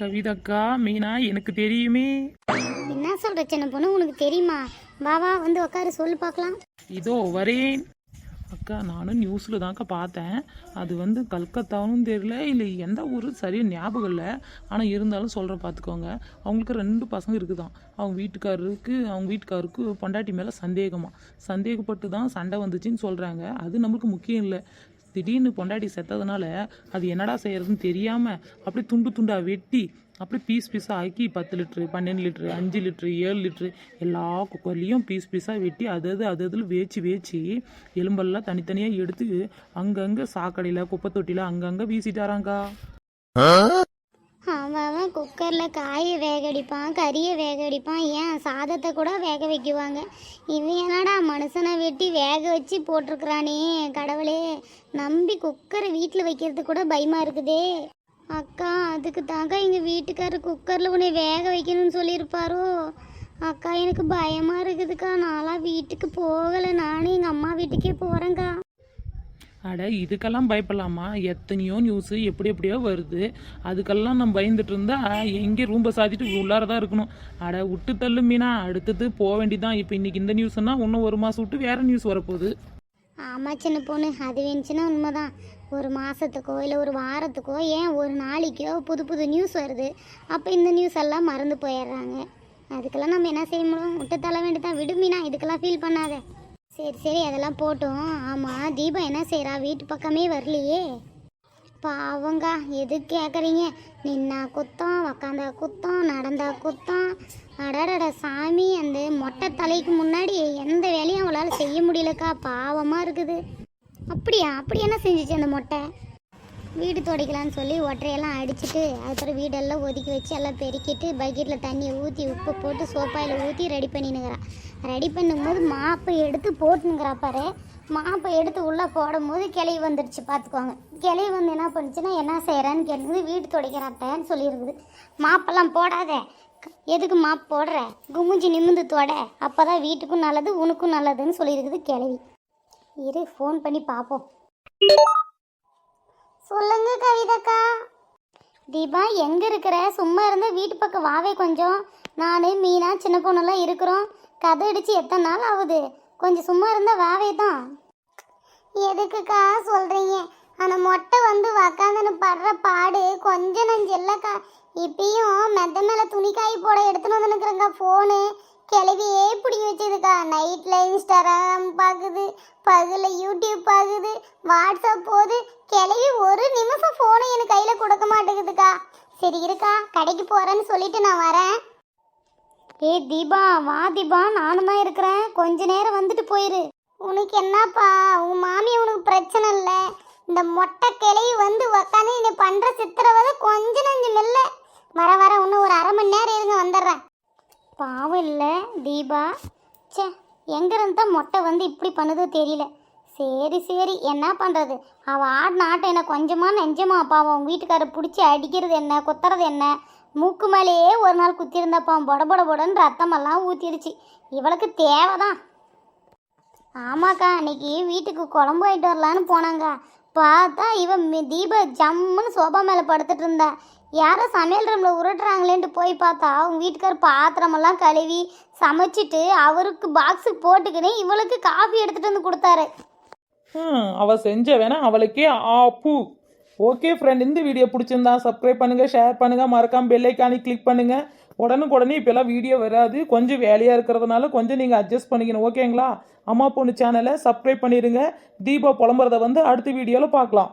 கவிதாக்கா மீனா எனக்கு தெரியுமே. என்ன சொல்ற சின்ன பொண்ணு? உனக்கு தெரியுமா? வா வா வந்து உட்காரு சொல்லு பார்க்கலாம். இதோ வரேன். அக்கா நானும் நியூஸில் தான்க்கா பார்த்தேன். அது வந்து கல்கத்தாவும் தெரியல இல்லை எந்த ஊர் சரியா ஞாபகம் இல்லை. ஆனால் இருந்தாலும் சொல்கிற பார்த்துக்கோங்க. அவங்களுக்கு ரெண்டு பசங்க இருக்குதான். அவங்க வீட்டுக்காரருக்கு அவங்க வீட்டுக்காருக்கு பொண்டாட்டி மேலே சந்தேகமா. சந்தேகப்பட்டு தான் சண்டை வந்துச்சுன்னு சொல்கிறாங்க அது நம்மளுக்கு முக்கியம் இல்லை. திடீர்னு பொண்டாட்டி செத்ததுனால அது என்னடா செய்யறதுன்னு தெரியாமல் அப்படியே துண்டு துண்டா வெட்டி அப்படியே பீஸ் பீஸாக ஆக்கி பத்து லிட்ரு பன்னெண்டு லிட்ரு அஞ்சு லிட்ரு ஏழு லிட்ரு எல்லா குக்கர்லேயும் பீஸ் பீஸாக வெட்டி அது அது அது அதில் வேச்சு வேச்சு எலும்பெல்லாம் தனித்தனியாக எடுத்து அங்கங்கே சாக்கடையில் குப்பை தொட்டியில் அங்கங்கே வீசிட்டாராங்க்கா அவன் அவன் குக்கரில் காயை வேக அடிப்பான் கறியை வேக அடிப்பான் ஏன் சாதத்தை கூட வேக வைக்குவாங்க? இவன் என்னடா மனுஷனை வெட்டி வேக வச்சு போட்டிருக்கிறானே கடவுளே. நம்பி குக்கரை வீட்டில் வைக்கிறது கூட பயமாக இருக்குதே. அக்கா அதுக்கு தாங்க எங்கள் வீட்டுக்காரர் குக்கரில் உன்னை வேக வைக்கணும்னு சொல்லியிருப்பாரோ? அக்கா எனக்கு பயமாக இருக்குதுக்கா. நான்லாம் வீட்டுக்கு போகலை. நானும் எங்கள் அம்மா வீட்டுக்கே போகிறேங்க்கா அட இதுக்கெல்லாம் பயப்படலாமா? எத்தனையோ நியூஸு எப்படி எப்படியோ வருது. அதுக்கெல்லாம் நம்ம பயந்துட்டு இருந்தா எங்கே ரூம்ப சாத்திட்டு உள்ளார தான் இருக்கணும். அட விட்டு தள்ளு மீனா. அடுத்தது போக வேண்டிதான். இப்போ இன்னைக்கு இந்த நியூஸ்னா இன்னும் ஒரு மாதம் விட்டு வேற நியூஸ் வரப்போகுது. ஆமா சின்ன பொண்ணு. அது வேணுச்சுன்னா உண்மைதான். ஒரு மாதத்துக்கோ இல்லை ஒரு வாரத்துக்கோ ஏன் ஒரு நாளைக்கோ புது புது நியூஸ் வருது. அப்போ இந்த நியூஸ் எல்லாம் மறந்து போயிடுறாங்க. அதுக்கெல்லாம் நம்ம என்ன செய்ய முடியும் விட்டு தள்ள வேண்டியதான் விடுமீனா இதுக்கெல்லாம் ஃபீல் பண்ணாத. சரி சரி அதெல்லாம் போட்டோம். ஆமாம் தீபா என்ன செய்கிறா வீட்டு பக்கமே வரலையே. பாவங்க எது கேட்குறீங்க நின்னா குத்தம் உக்காந்தா குத்தம் நடந்தா குத்தம். அடடட சாமி அந்த மொட்டை தலைக்கு முன்னாடி எந்த வேலையும் அவளால் செய்ய முடியலக்கா. பாவமாக இருக்குது. அப்படியா? அப்படி என்ன செஞ்சிச்சு அந்த மொட்டை? வீடு துடைக்கலான்னு சொல்லி ஒற்றையெல்லாம் அடிச்சுட்டு அதுக்கப்புறம் வீடெல்லாம் ஒதுக்கி வச்சு எல்லாம் பெருக்கிட்டு பக்கெட்டில் தண்ணியை ஊற்றி உப்பு போட்டு சோப்பாயில் ஊற்றி ரெடி பண்ணினுங்கிறான் ரெடி பண்ணும்போது மாப்பை எடுத்து போட்டுனுங்கிறா பாரு. மாப்பை எடுத்து உள்ளே போடும் போது கிளவி வந்துடுச்சு பார்த்துக்கோங்க. கிளவி வந்து என்ன பண்ணுச்சுன்னா என்ன செய்கிறேன்னு கேட்டுது வீட்டு துடைக்கிறாட்டேன்னு சொல்லியிருக்குது. மாப்பெல்லாம் போடாத. எதுக்கு மாப் போடுற? குமிஞ்சி நிமிந்து தொட. அப்போ தான் வீட்டுக்கும் நல்லது உனக்கும் நல்லதுன்னு சொல்லியிருக்குது கிளவி. இரு ஃபோன் பண்ணி பார்ப்போம். சொல்லுங்க கவிதாக்கா. தீபா எங்க இருக்கிற? சும்மா இருந்து வீட்டு பக்கம் வாவே கொஞ்சம். நான் மீனா சின்ன பொண்ணெல்லாம் இருக்கிறோம். கதை அடிச்சு எத்தனை நாள் ஆகுது? கொஞ்சம் சும்மா இருந்தா வாவே தான். எதுக்குக்கா சொல்றீங்க? அந்த மொட்டை வந்து உக்காந்துன்னு படுற பாடு கொஞ்சம் நஞ்சு இல்லைக்கா. இப்பயும் மெத்த மேல துணி காய் போட எடுத்துன்னு வந்து ஃபோனு கிளவியே பிடிங்கி வச்சதுக்கா நைட்டில் இன்ஸ்டாகிராம் பார்க்குது பகலில் யூடியூப் பார்க்குது வாட்ஸ்அப் போகுது. கிளவி ஒரு நிமிஷம் ஃபோனை எனக்கு கையில் கொடுக்க மாட்டேங்குதுக்கா. சரி இருக்கா கடைக்கு போகிறேன்னு சொல்லிட்டு நான் வரேன். ஏய் தீபா வா தீபா நானும் தான் இருக்கிறேன். கொஞ்ச நேரம் வந்துட்டு போயிரு. உனக்கு என்னப்பா உன் மாமி உனக்கு பிரச்சனை இல்லை. இந்த மொட்டை கிளவி வந்து உக்காந்து நீ பண்ணுற சித்திரவதை கொஞ்ச நஞ்சம் இல்லை வர வர இன்னும் ஒரு அரை மணி நேரம் இருங்க வந்துடுறேன். பாவம் இல்லை தீபா. சே எங்கேருந்து தான் மொட்டை வந்து இப்படி பண்ணுது தெரியல. சரி சரி என்ன பண்ணுறது அவள் ஆடின ஆட்டம் என்ன கொஞ்சமாக நெஞ்சமா பாவம்? அவங்க வீட்டுக்காரர் பிடிச்சி அடிக்கிறது என்ன குத்துறது என்ன? மூக்கு மேலேயே ஒரு நாள் குத்திருந்தாப்பா பொட பொட பொடன்னு ரத்தமெல்லாம் ஊற்றிடுச்சு இவளுக்கு தேவைதான். ஆமாக்கா அன்னைக்கு வீட்டுக்கு குழம்பு ஆகிட்டு வரலான்னு போனாங்க. பார்த்தா இவன் மி- தீப ஜம்முன்னு சோபா மேலே படுத்துட்டு இருந்தா. யாரோ சமையல் ரூமில் உருட்டுறாங்களேன்ட்டு போய் பார்த்தா அவங்க வீட்டுக்கார் பாத்திரமெல்லாம் கழுவி சமைச்சிட்டு அவருக்கு பாக்ஸுக்கு போட்டுக்கின்னு இவளுக்கு காஃபி எடுத்துட்டு வந்து கொடுத்தாரு. ஹம், அவ செஞ்ச வேணா அவளுக்கே ஆப்பு. ஓகே ஃப்ரெண்ட் இந்த வீடியோ பிடிச்சிருந்தா சப்ஸ்கிரைப் பண்ணுங்க ஷேர் பண்ணுங்க மறக்காம பெல் ஐக்கானி கிளிக் பண்ணுங்க. உடனுக்குடனே இப்போல்லாம் வீடியோ வராது. கொஞ்சம் வேலையாக இருக்கிறதுனால கொஞ்சம் நீங்கள் அட்ஜஸ்ட் பண்ணிக்கணும். ஓகேங்களா அம்மா பொண்ணு சேனலை சப்ஸ்கிரைப் பண்ணிடுங்க தீபா புலம்புறத வந்து அடுத்த வீடியோவில் பார்க்கலாம்.